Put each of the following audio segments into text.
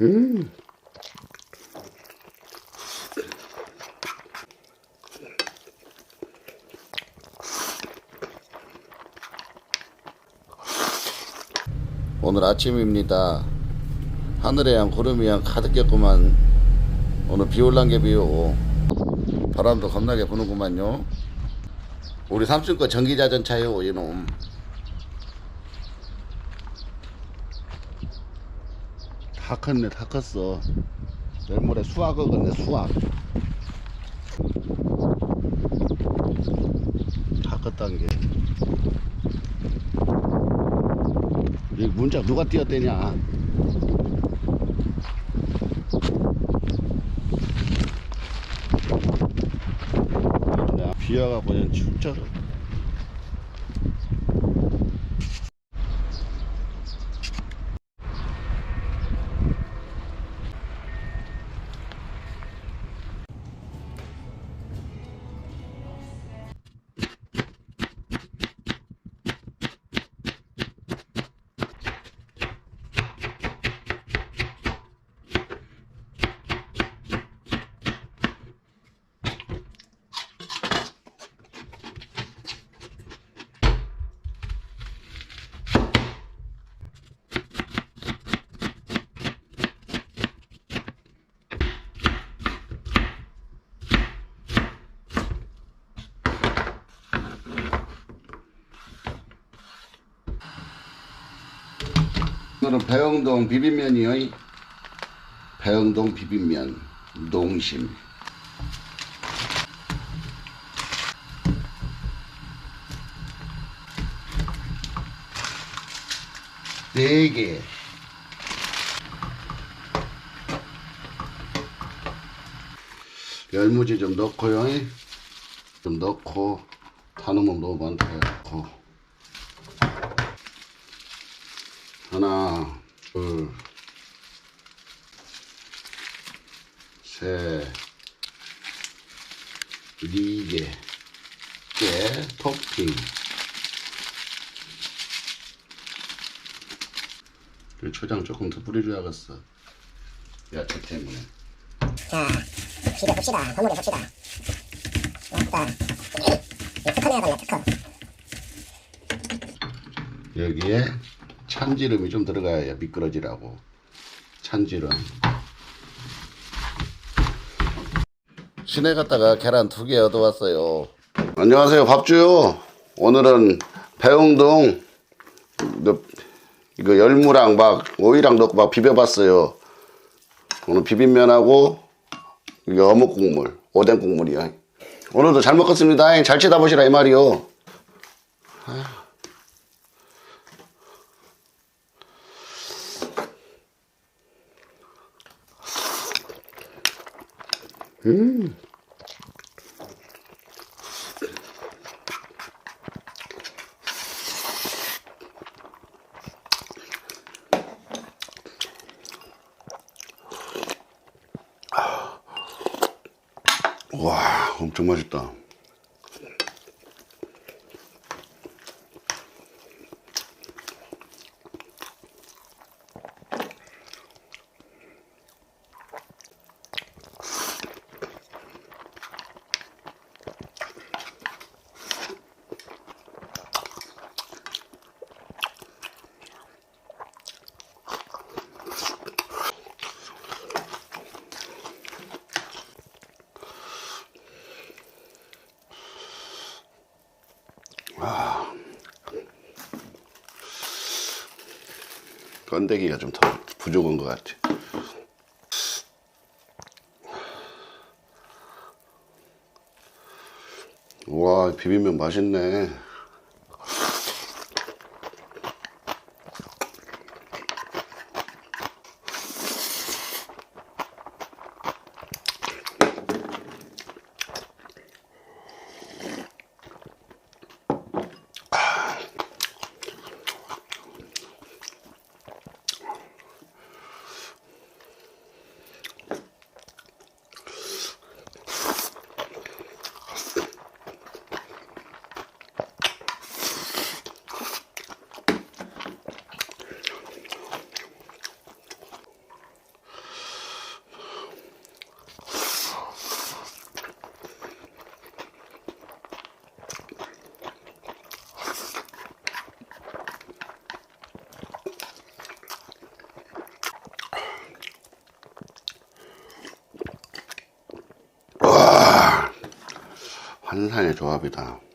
음. 오늘 아침입니다. 하늘에 양 구름이 양 가득했구만. 오늘 비 올란 게 비오. 바람도 겁나게 부는구만요. 우리 삼촌 거 전기자전차요, 이놈. 다 컸네, 다 컸어. 내일 모레 수학 하겠네, 수학. 다 컸단 게. 이 문자 누가 띄었대냐? 내가 비와갖고 그냥 진짜 오늘은 배영동 비빔면이요. 배영동 비빔면 농심. 네 개. 열무지 좀 넣고요. 좀 넣고 타놓으면 너무 많다 해놓고 하나, 둘, 셋, 네 개, 깨, 토핑. 그 초장 조금 더 뿌려줘야겠어. 야채 때문에. 자, 비벼 봅시다. 버무려 봅시다. 왔다. 특허 내야 특허. 여기에 참기름이 좀 들어가야 미끄러지라고. 참기름. 시내 갔다가 계란 두 개 얻어왔어요. 안녕하세요, 밥주요. 오늘은 배웅동 이거, 열무랑 막 오이랑 넣고 막 비벼봤어요. 오늘 비빔면하고 이게 어묵 국물, 오뎅 국물이야. 오늘도 잘 먹겠습니다. 잘 쳐다보시라 이 말이요. 와, 엄청 맛있다. 건더기가 좀 더 부족한 것 같아. 와, 비빔면 맛있네. 환상의 조합이다.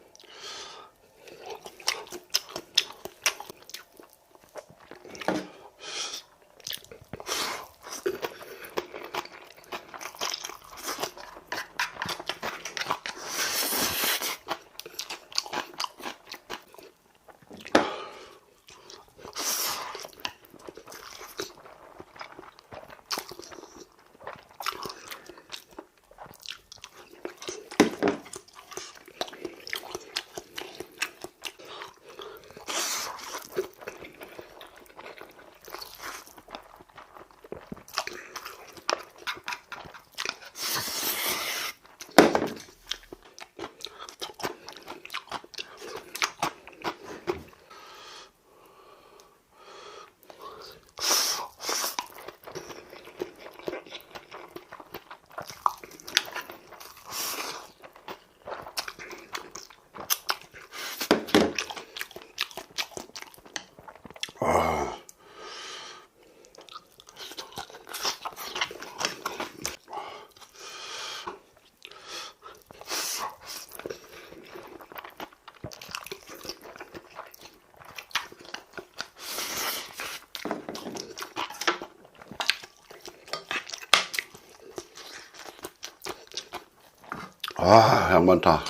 아, 양 많다.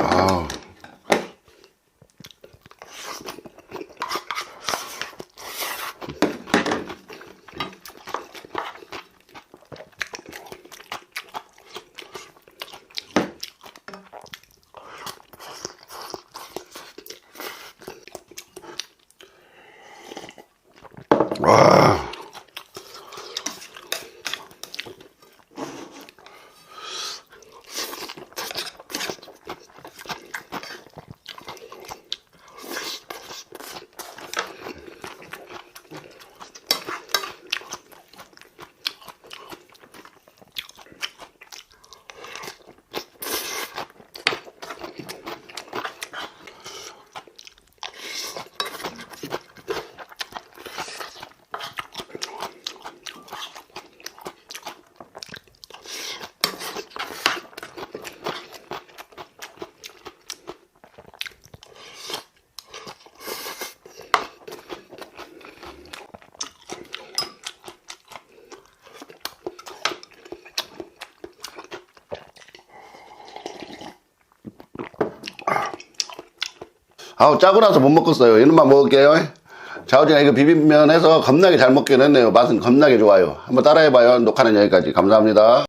아, 와. 아우 짜고 나서 못 먹겠어요. 이놈만 먹을게요. 자우진아 이거 비빔면 해서 겁나게 잘 먹긴 했네요. 맛은 겁나게 좋아요. 한번 따라해봐요. 녹화는 여기까지. 감사합니다.